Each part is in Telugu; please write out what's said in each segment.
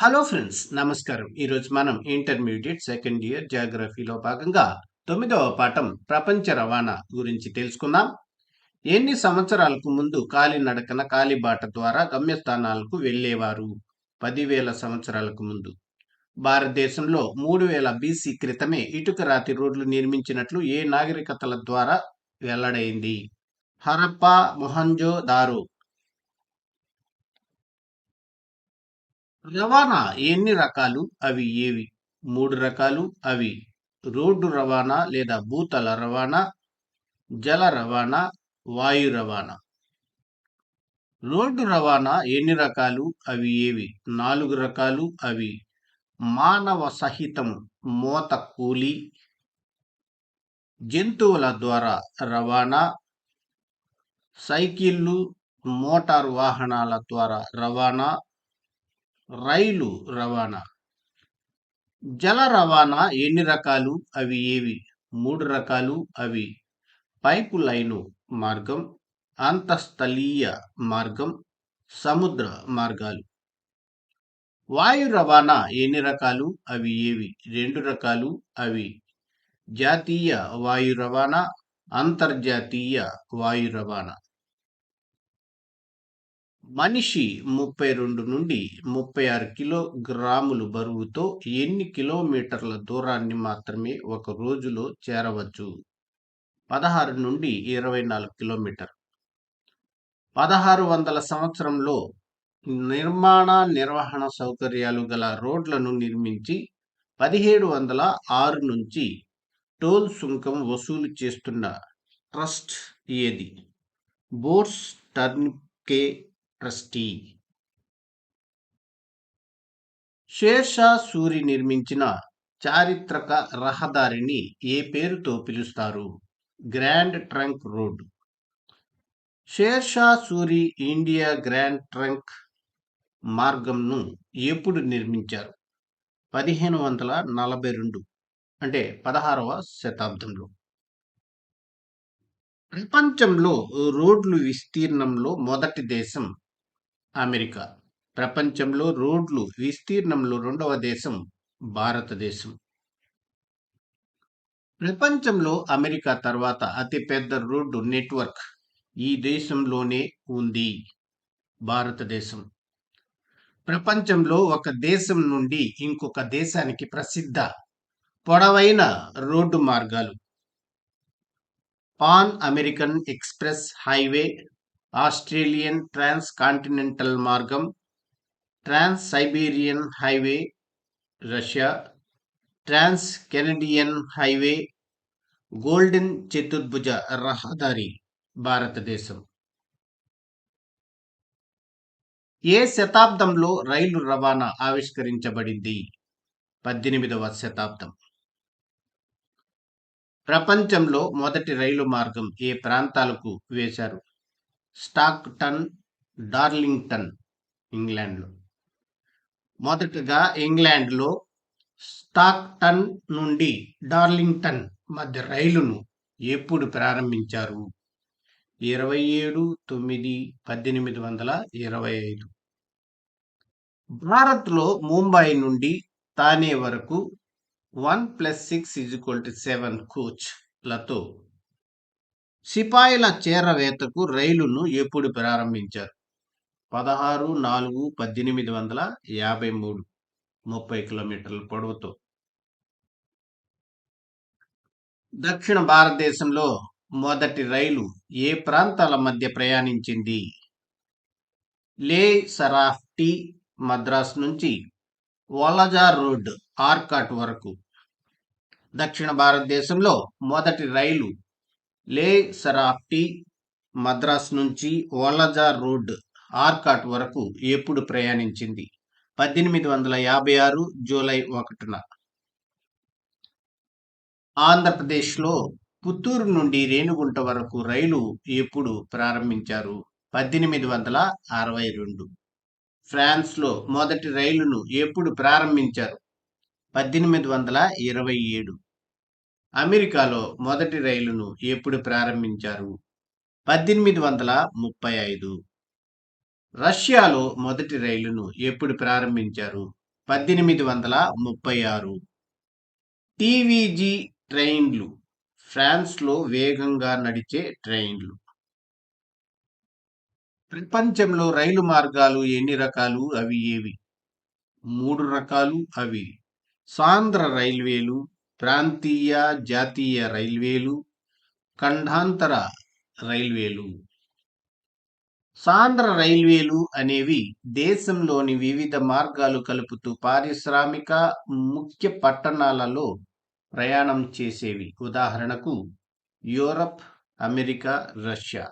హలో ఫ్రెండ్స్ నమస్కారం. ఈరోజు మనం ఇంటర్మీడియట్ సెకండ్ ఇయర్ జాగ్రఫీలో భాగంగా తొమ్మిదవ పాఠం ప్రపంచ రవాణా గురించి తెలుసుకుందాం. ఎన్ని సంవత్సరాలకు ముందు కాలినడకన కాలిబాట ద్వారా గమ్యస్థానాలకు వెళ్ళేవారు? పదివేల సంవత్సరాలకు ముందు. భారతదేశంలో మూడు వేల బీసీ క్రితమే ఇటుక రాతి రోడ్లు నిర్మించినట్లు ఏ నాగరికతల ద్వారా వెల్లడైంది? హరప్పా మొహంజో దారో. రవాణా ఎన్ని రకాలు? అవి ఏవి? మూడు రకాలు. అవి రోడ్డు రవాణా లేదా భూతల రవాణా జల రవాణా వాయు రవాణా. రోడ్డు రవాణా ఎన్ని రకాలు? అవి ఏవి? నాలుగు రకాలు. అవి మానవ సహితం మోత కూలి జంతువుల ద్వారా రవాణా సైకిళ్ళు మోటార్ వాహనాల ద్వారా రవాణా రైలు రవాణా. జల రవాణా ఎన్ని రకాలు? అవి ఏవి? మూడు రకాలు అవి. పైపు లైను మార్గం అంతఃస్థలీయ మార్గం సముద్ర మార్గాలు. వాయు రవాణా ఎన్ని రకాలు? అవి ఏవి? రెండు రకాలు అవి. జాతీయ వాయు రవాణా అంతర్జాతీయ వాయు రవాణా. మనిషి ముప్పై రెండు నుండి ముప్పై ఆరు కిలోగ్రాములు బరువుతో ఎన్ని కిలోమీటర్ల దూరాన్ని మాత్రమే ఒక రోజులో చేరవచ్చు? పదహారు నుండి ఇరవై నాలుగు కిలోమీటర్. పదహారు వందల సంవత్సరంలో నిర్మాణ నిర్వహణ సౌకర్యాలు గల రోడ్లను నిర్మించి పదిహేడు వందల ఆరు నుంచి టోల్ సుంకం వసూలు చేస్తున్న ట్రస్ట్ ఏది? బోర్స్ టర్న్కే ట్రస్టీ. షేర్షా సూరి నిర్మించిన చారిత్రక రహదారిని ఏ పేరుతో పిలుస్తారు? Grand trunk road. Sher Shah Suri India grand trunk మార్గంను ఎప్పుడు నిర్మించారు? పదిహేను వందల నలభై రెండు అంటే పదహారవ శతాబ్దంలో. ప్రపంచంలో రోడ్లు విస్తీర్ణంలో మొదటి దేశం అమెరికా. ప్రపంచంలో రోడ్లు విస్తీర్ణంలో రెండవ దేశం భారతదేశం. ప్రపంచంలో అమెరికా తర్వాత అతిపెద్ద రోడ్డు నెట్వర్క్ ఈ దేశంలోనే ఉంది. భారతదేశం. ప్రపంచంలో ఒక దేశం నుండి ఇంకొక దేశానికి ప్రసిద్ధ పొడవైన రోడ్డు మార్గాలు. Pan American express highway Australian trans continental మార్గం trans Siberian highway Russia trans Canadian highway golden చతుర్భుజ రహదారి భారతదేశం. ఏ శతాబ్దంలో రైలు రవాణా ఆవిష్కరించబడింది? పద్దెనిమిదవ శతాబ్దం. ప్రపంచంలో మొదటి రైలు మార్గం ఏ ప్రాంతాలకు వేశారు? స్టాక్టన్ డార్లింగ్టన్ ఇంగ్లాండ్లో. మొదటగా ఇంగ్లాండ్లో స్టాక్టన్ నుండి డార్లింగ్టన్ మధ్య రైలును ఎప్పుడు ప్రారంభించారు? ఇరవై ఏడు తొమ్మిది పద్దెనిమిది వందల ఇరవై ఐదు. భారత్లో ముంబై నుండి తానే వరకు one plus six is equal to seven కోచ్లతో సిపాయిల చేరవేతకు రైలును ఎప్పుడు ప్రారంభించారు? పదహారు నాలుగు పద్దెనిమిది వందల యాభై మూడు. ముప్పై కిలోమీటర్ల పొడవుతో. దక్షిణ భారతదేశంలో మొదటి రైలు ఏ ప్రాంతాల మధ్య ప్రయాణించింది? లే సరాఫ్టీ మద్రాస్ నుంచి వలజార్ రోడ్ ఆర్కాట్ వరకు. దక్షిణ భారతదేశంలో మొదటి రైలు లే సరాఫ్టీ మద్రాస్ నుంచి ఓలజార్ రోడ్ ఆర్కాట్ వరకు ఎప్పుడు ప్రయాణించింది? పద్దెనిమిది వందల యాభై ఆరు జూలై ఒకటిన. ఆంధ్రప్రదేశ్లో పుత్తూరు నుండి రేణుగుంట వరకు రైలు ఎప్పుడు ప్రారంభించారు? పద్దెనిమిది వందల అరవై రెండు. ఫ్రాన్స్లో మొదటి రైలును ఎప్పుడు ప్రారంభించారు? పద్దెనిమిది వందల ఇరవై ఏడు. అమెరికాలో మొదటి రైలును ఎప్పుడు ప్రారంభించారు? పద్దెనిమిది వందల ముప్పై ఐదు. రష్యాలో మొదటి రైలును ఎప్పుడు ప్రారంభించారు? పద్దెనిమిది వందల ముప్పై ఆరు. టీవీజీ ట్రైన్లు ఫ్రాన్స్లో వేగంగా నడిచే ట్రైన్లు. ప్రపంచంలో రైలు మార్గాలు ఎన్ని రకాలు? అవి ఏవి? మూడు రకాలు అవి. సాంద్ర రైల్వేలు ప్రాంతీయ జాతీయ రైల్వేలు ఖండాంతర రైల్వేలు. సాంద్ర రైల్వేలు అనేవి దేశంలోని వివిధ మార్గాలు కలుపుతూ పారిశ్రామిక ముఖ్య పట్టణాలలో ప్రయాణం చేసేవి. ఉదాహరణకు యూరప్ అమెరికా రష్యా.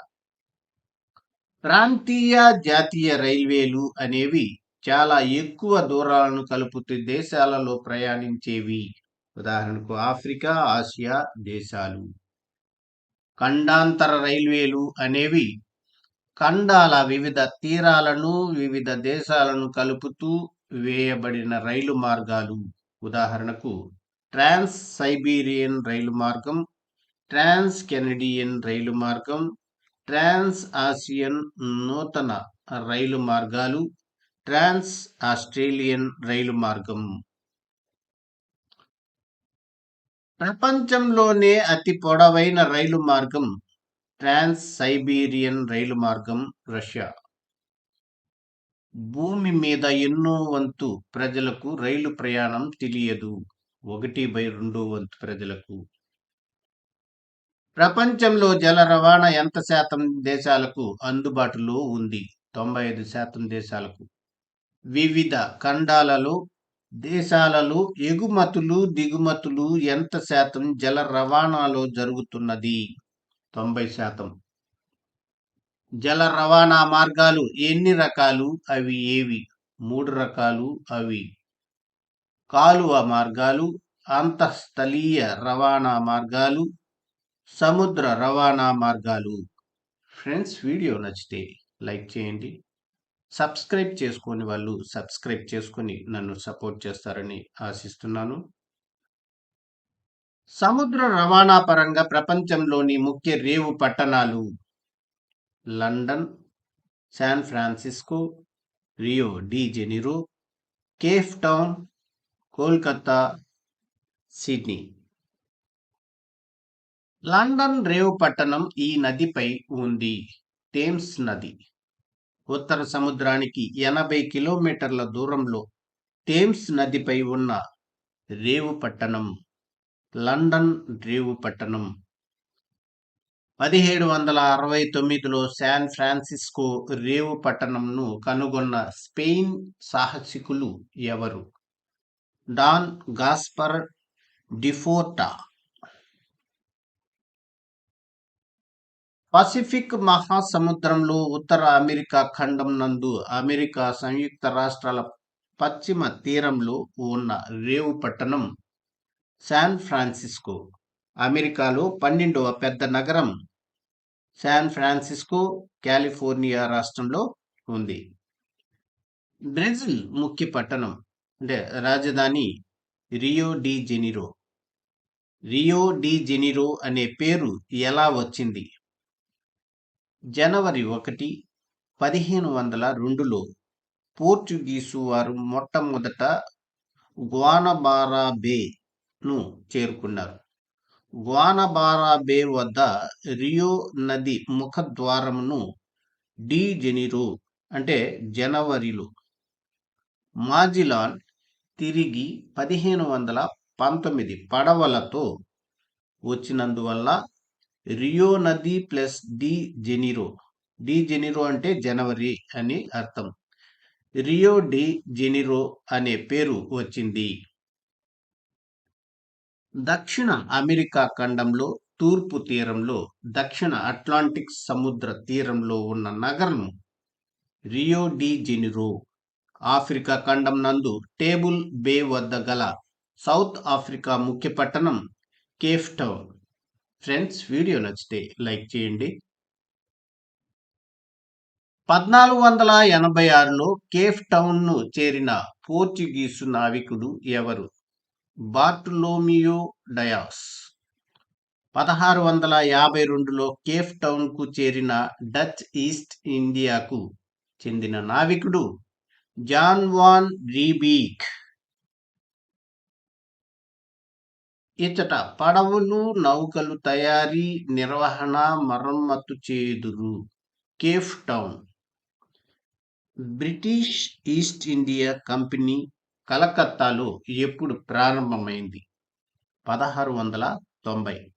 ప్రాంతీయ జాతీయ రైల్వేలు అనేవి చాలా ఎక్కువ దూరాలను కలుపుతూ దేశాలలో ప్రయాణించేవి. ఉదాహరణకు ఆఫ్రికా ఆసియా దేశాలు. ఖండాంతర రైల్వేలు అనేవి ఖండాల వివిధ తీరాలను వివిధ దేశాలను కలుపుతూ వేయబడిన రైలు మార్గాలు. ఉదాహరణకు ట్రాన్స్ సైబీరియన్ రైలు మార్గం ట్రాన్స్ కెనడియన్ రైలు మార్గం ట్రాన్స్ ఆసియన్ నూతన రైలు మార్గాలు ట్రాన్స్ ఆస్ట్రేలియన్ రైలు మార్గం. ప్రపంచంలోనే అతి పొడవైన రైలు మార్గం ట్రాన్స్ సైబీరియన్ రైలు మార్గం రష్యా. భూమి మీద ఎన్నో వంతు ప్రజలకు రైలు ప్రయాణం తెలియదు. ఒకటి బై రెండు వంతు ప్రజలకు. ప్రపంచంలో జల రవాణా ఎంత శాతం దేశాలకు అందుబాటులో ఉంది? తొంభై ఐదు శాతం దేశాలకు. వివిధ ఖండాలలో దేశాలలో ఎగుమతులు దిగుమతులు ఎంత శాతం జల రవాణాలో జరుగుతున్నది? తొంభై శాతం. జల రవాణా మార్గాలు ఎన్ని రకాలు? అవి ఏవి? మూడు రకాలు అవి. కాలువ మార్గాలు అంతఃస్థలీయ రవాణా మార్గాలు సముద్ర రవాణా మార్గాలు. ఫ్రెండ్స్ వీడియో నచ్చితే లైక్ చేయండి. సబ్స్క్రైబ్ చేసుకొని వాళ్ళు సబ్స్క్రైబ్ చేసుకొని నన్ను సపోర్ట్ చేస్తారని ఆశిస్తున్నాను. సముద్ర రవాణా పరంగా ప్రపంచంలోని ముఖ్య రేవు పట్టణాలు London San Francisco Rio de Janeiro Cape Town Kolkata Sydney. London రేవు పట్టణం ఈ నదిపై ఉంది. థేమ్స్ నది. ఉత్తర సముద్రానికి ఎనభై కిలోమీటర్ల దూరంలో థేమ్స్ నదిపై ఉన్న రేవు పట్టణం లండన్ రేవు పట్టణం. పదిహేడు వందల అరవై తొమ్మిదిలో శాన్ ఫ్రాన్సిస్కో రేవు పట్టణంను కనుగొన్న స్పెయిన్ సాహసికులు ఎవరు? డాన్ గాస్పర్ డిఫోర్టా. పసిఫిక్ మహాసముద్రంలో ఉత్తర అమెరికా ఖండం నందు అమెరికా సంయుక్త రాష్ట్రాల పశ్చిమ తీరంలో ఉన్న రేవు పట్టణం శాన్ ఫ్రాన్సిస్కో. అమెరికాలో పన్నెండవ పెద్ద నగరం శాన్ ఫ్రాన్సిస్కో కాలిఫోర్నియా రాష్ట్రంలో ఉంది. బ్రెజిల్ ముఖ్య పట్టణం అంటే రాజధాని Rio de Janeiro. Rio de Janeiro అనే పేరు ఎలా వచ్చింది? జనవరి ఒకటి పదిహేను వందల రెండులో పోర్చుగీసు వారు మొట్టమొదట గ్వానబారా బేను చేరుకున్నారు. గ్వానబారా బే వద్ద రియో నది ముఖద్వారమును డి జెనిరో అంటే జనవరిలో మాజిలాన్ తిరిగి పదిహేను వందల పంతొమ్మిది పడవలతో వచ్చినందువల్ల రియో నది plus de Janeiro. De Janeiro అంటే జనవరి అని అర్థం. రియో డి జెనిరో అనే పేరు వచ్చింది. దక్షిణ అమెరికా ఖండంలో తూర్పు తీరంలో దక్షిణ అట్లాంటిక్ సముద్ర తీరంలో ఉన్న నగరం రియో డి జెనిరో. ఆఫ్రికా ఖండం నందు టేబుల్ బే వద్ద గల సౌత్ ఆఫ్రికా ముఖ్య పట్టణం కేఫ్ టౌన్ ఫ్రెండ్స్ వీడియో నచ్చితే లైక్ చేయండి. పద్నాలుగు వందల ఎనభై ఆరులో కేఫ్ టౌన్ను చేరిన పోర్చుగీసు నావికుడు ఎవరు? Bartolomeu Dias. పదహారు వందల యాభై రెండులో కేఫ్ టౌన్కు చేరిన డచ్ ఈస్ట్ ఇండియాకు చెందిన నావికుడు జాన్ వాన్ రీబీక్ ఇచ్చట పడవలు నౌకలు తయారీ నిర్వహణ మరమ్మతు చేదురు Cape Town. British East India company కలకత్తాలో ఎప్పుడు ప్రారంభమైంది? పదహారు వందల తొంభై.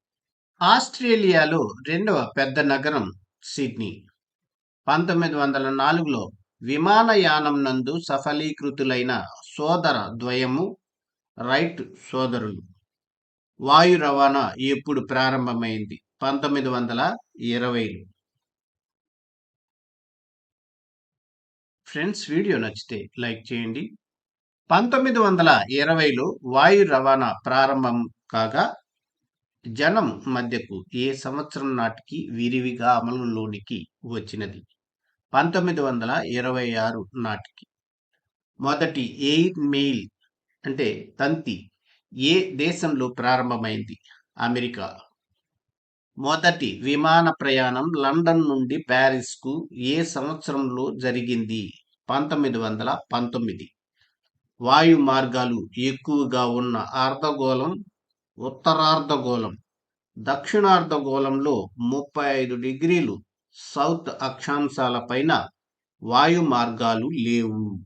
ఆస్ట్రేలియాలో రెండవ పెద్ద నగరం సిడ్నీ. పంతొమ్మిది వందల నాలుగులో విమానయానం నందు సఫలీకృతులైన సోదర ద్వయము రైట్ సోదరులు. వాయు రవాణా ఎప్పుడు ప్రారంభమైంది? పంతొమ్మిది వందల ఇరవైలో. ఫ్రెండ్స్ వీడియో నచ్చితే లైక్ చేయండి. పంతొమ్మిది వందల ఇరవైలో వాయు రవాణా ప్రారంభం కాగా జనం మధ్యకు ఏ సంవత్సరం నాటికి విరివిగా అమలులోనికి వచ్చినది? పంతొమ్మిది వందల ఇరవై ఆరు నాటికి. మొదటి ఎయిర్ మెయిల్ అంటే తంతి ఏ దేశంలో ప్రారంభమైంది? అమెరికా. మొదటి విమాన ప్రయాణం లండన్ నుండి ప్యారిస్కు ఏ సంవత్సరంలో జరిగింది? పంతొమ్మిది వందల పంతొమ్మిది. వాయు మార్గాలు ఎక్కువగా ఉన్న అర్ధగోళం ఉత్తరార్ధగోళం. దక్షిణార్ధగోళంలో ముప్పై ఐదు డిగ్రీలు సౌత్ అక్షాంశాల పైన వాయు మార్గాలు లేవు.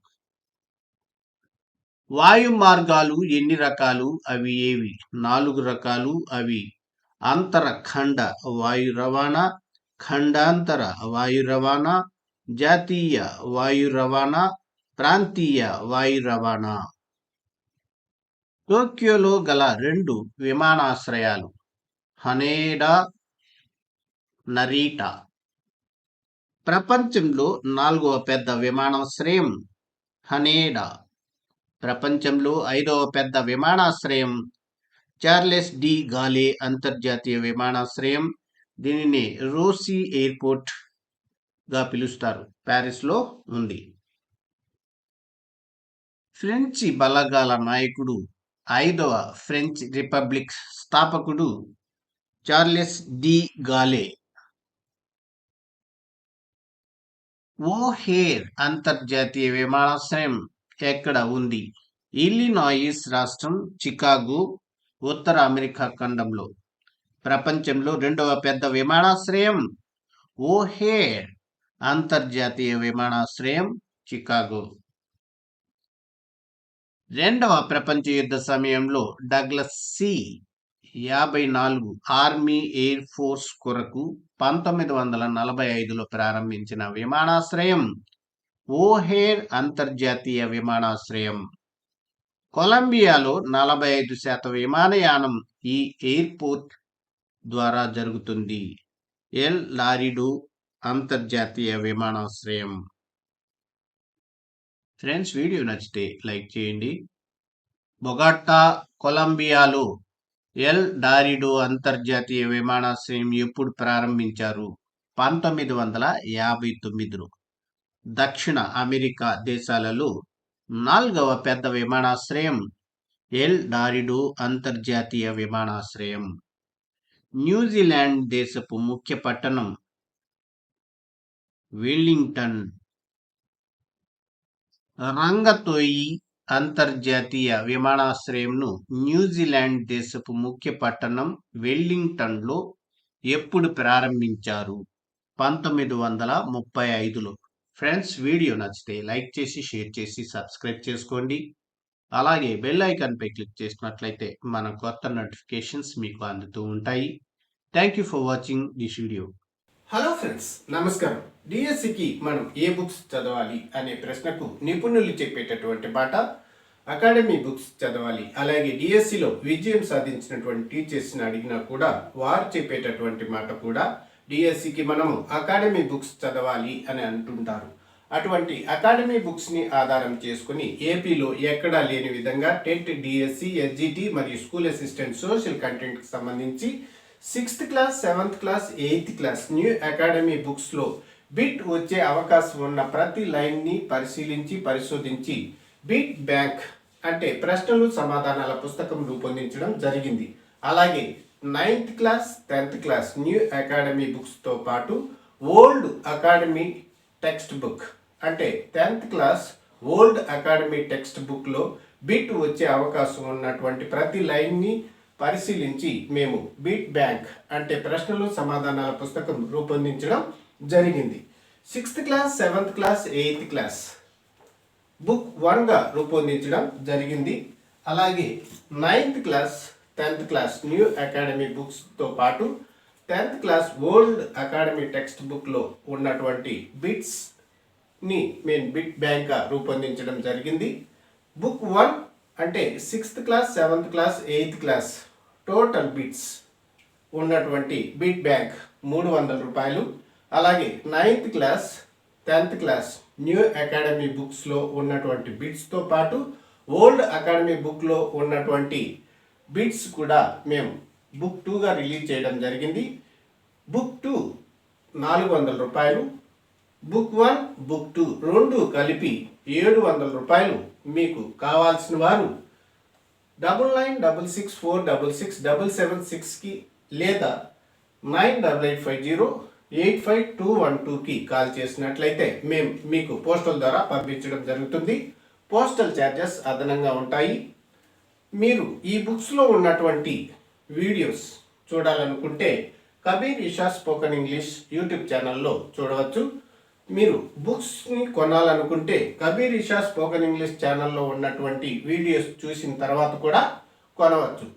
వాయు మార్గాలు ఎన్ని రకాలు? అవి ఏవి? నాలుగు రకాలు అవి. అంతర ఖండ వాయు రవాణా ఖండాంతర వాయు రవాణా జాతీయ వాయు రవాణా ప్రాంతీయ వాయు రవాణా. టోక్యోలో గల రెండు విమానాశ్రయాలు హనేడా నరీటా. ప్రపంచంలో నాలుగవ పెద్ద విమానాశ్రయం హనేడా. ప్రపంచంలో ఐదవ పెద్ద విమానాశ్రయం చార్లెస్ డి గాలే అంతర్జాతీయ విమానాశ్రయం. దీనిని రోసీ ఎయిర్పోర్ట్గా పిలుస్తారు. ప్యారిస్లో ఉంది. ఫ్రెంచి బలగాల నాయకుడు ఐదవ ఫ్రెంచ్ రిపబ్లిక్ స్థాపకుడు చార్లెస్ డి గాలే. ఓహేర్ అంతర్జాతీయ విమానాశ్రయం ఎక్కడ ఉంది? ఇల్లినాయిస్ రాష్ట్రం చికాగో ఉత్తర అమెరికా ఖండంలో. ప్రపంచంలో రెండవ పెద్ద విమానాశ్రయం ఓహే అంతర్జాతీయ విమానాశ్రయం చికాగో. రెండవ ప్రపంచ యుద్ధ సమయంలో డగ్లస్ సి యాభై నాలుగు ఆర్మీ ఎయిర్ ఫోర్స్ కొరకు పంతొమ్మిది వందల నలభై ఐదులో ప్రారంభించిన విమానాశ్రయం. ఓహేర్ అంతర్జాతీయ విమానాశ్రయం. కొలంబియాలో నలభై ఐదు శాతం విమానయానం ఈ ఎయిర్పోర్ట్ ద్వారా జరుగుతుంది. ఎల్ లారిడు అంతర్జాతీయ విమానాశ్రయం. ఫ్రెండ్స్ వీడియో నచ్చితే లైక్ చేయండి. బొగాటా కొలంబియాలో ఎల్ డారిడో అంతర్జాతీయ విమానాశ్రయం ఎప్పుడు ప్రారంభించారు? పంతొమ్మిది వందల యాభై తొమ్మిదిలో. దక్షిణ అమెరికా దేశాలలో నాలుగవ పెద్ద విమానాశ్రయం ఎల్ డారిడో అంతర్జాతీయ విమానాశ్రయం. న్యూజిలాండ్ దేశపు ముఖ్య పట్టణం వెల్లింగ్టన్. రంగతోయి అంతర్జాతీయ విమానాశ్రయంను న్యూజిలాండ్ దేశపు ముఖ్య పట్టణం వెల్లింగ్టన్లో ఎప్పుడు ప్రారంభించారు? పంతొమ్మిది వందల ముప్పై ఐదులో. ఫ్రెండ్స్ వీడియో నచ్చితే లైక్ చేసి షేర్ చేసి సబ్స్క్రైబ్ చేసుకోండి. అలాగే బెల్ ఐకాన్పై క్లిక్ చేసినట్లయితే మన కొత్త నోటిఫికేషన్స్ మీకు అందుతూ ఉంటాయి. Thank you for watching this video. Hello friends నమస్కారం. డిఎస్సికి మనం ఏ బుక్స్ చదవాలి అనే ప్రశ్నకు నిపుణులు చెప్పేటటువంటి మాట అకాడమీ బుక్స్ చదవాలి అలాగే డిఎస్సిలో విజయం సాధించినటువంటి టీచర్స్ని అడిగినా కూడా వారు చెప్పేటటువంటి మాట కూడా డిఎస్సికి మనము అకాడమీ బుక్స్ చదవాలి అని అంటుంటారు. అటువంటి అకాడమీ బుక్స్ని ఆధారం చేసుకుని ఏపీలో ఎక్కడా లేని విధంగా టెట్ డిఎస్సి ఎస్జిటి మరియు స్కూల్ అసిస్టెంట్ సోషల్ కంటెంట్కి సంబంధించి sixth class seventh class eighth class new academy బుక్స్లో బిట్ వచ్చే అవకాశం ఉన్న ప్రతి లైన్ని పరిశీలించి పరిశోధించి బిట్ బ్యాంక్ అంటే ప్రశ్నలు సమాధానాల పుస్తకం రూపొందించడం జరిగింది. అలాగే ninth class tenth class new academy బుక్స్తో పాటు ఓల్డ్ అకాడమీ టెక్స్ట్ బుక్ అంటే tenth class old academy text బుక్లో బిట్ వచ్చే అవకాశం ఉన్నటువంటి ప్రతి లైన్ని పరిశీలించి మేము బిట్ బ్యాంక్ అంటే ప్రశ్నలు సమాధానాల పుస్తకం రూపొందించడం జరిగింది. Sixth class seventh class eighth class book వన్గా రూపొందించడం జరిగింది. అలాగే ninth class tenth class new academy బుక్స్తో పాటు tenth class old academy text బుక్లో ఉన్నటువంటి బిట్స్ని మేము బిట్ బ్యాంక్గా రూపొందించడం జరిగింది. బుక్ వన్ అంటే sixth class seventh class eighth class total bits ఉన్నటువంటి బిట్ బ్యాంక్ మూడు వందల రూపాయలు. అలాగే ninth class tenth class new academy బుక్స్లో ఉన్నటువంటి బిట్స్తో పాటు ఓల్డ్ అకాడమీ బుక్లో ఉన్నటువంటి బిట్స్ కూడా మేము బుక్ టూగా రిలీజ్ చేయడం జరిగింది. బుక్ టూ నాలుగు వందల రూపాయలు బుక్ వన్ బుక్ టూ రెండు కలిపి ఏడు వందల రూపాయలు మీకు కావాల్సిన వారు double nine double six four double six double seven సిక్స్కి లేదా nine double eight five zero eight five two one టూకి కాల్ చేసినట్లయితే మేము మీకు పోస్టల్ ద్వారా పంపించడం జరుగుతుంది. పోస్టల్ ఛార్జెస్ అదనంగా ఉంటాయి. మీరు ఈ బుక్స్లో ఉన్నటువంటి వీడియోస్ చూడాలనుకుంటే Kabir Isha spoken English YouTube ఛానల్లో చూడవచ్చు. మీరు బుక్స్ని కొనాలనుకుంటే కబీర్ ఇషా స్పోకెన్ ఇంగ్లీష్ ఛానల్లో ఉన్నటువంటి వీడియోస్ చూసిన తర్వాత కూడా కొనవచ్చు.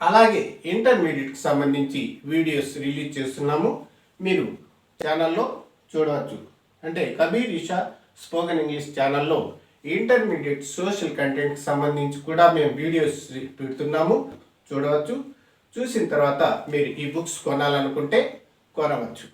అలాగే ఇంటర్మీడియట్కి సంబంధించి వీడియోస్ రిలీజ్ చేస్తున్నాము. మీరు ఛానల్లో చూడవచ్చు. అంటే కబీర్ ఇషా స్పోకన్ ఇంగ్లీష్ ఛానల్లో ఇంటర్మీడియట్ సోషల్ కంటెంట్కి సంబంధించి కూడా మేము వీడియోస్ పెడుతున్నాము. చూడవచ్చు. చూసిన తర్వాత మీరు ఈ బుక్స్ కొనాలనుకుంటే కొనవచ్చు.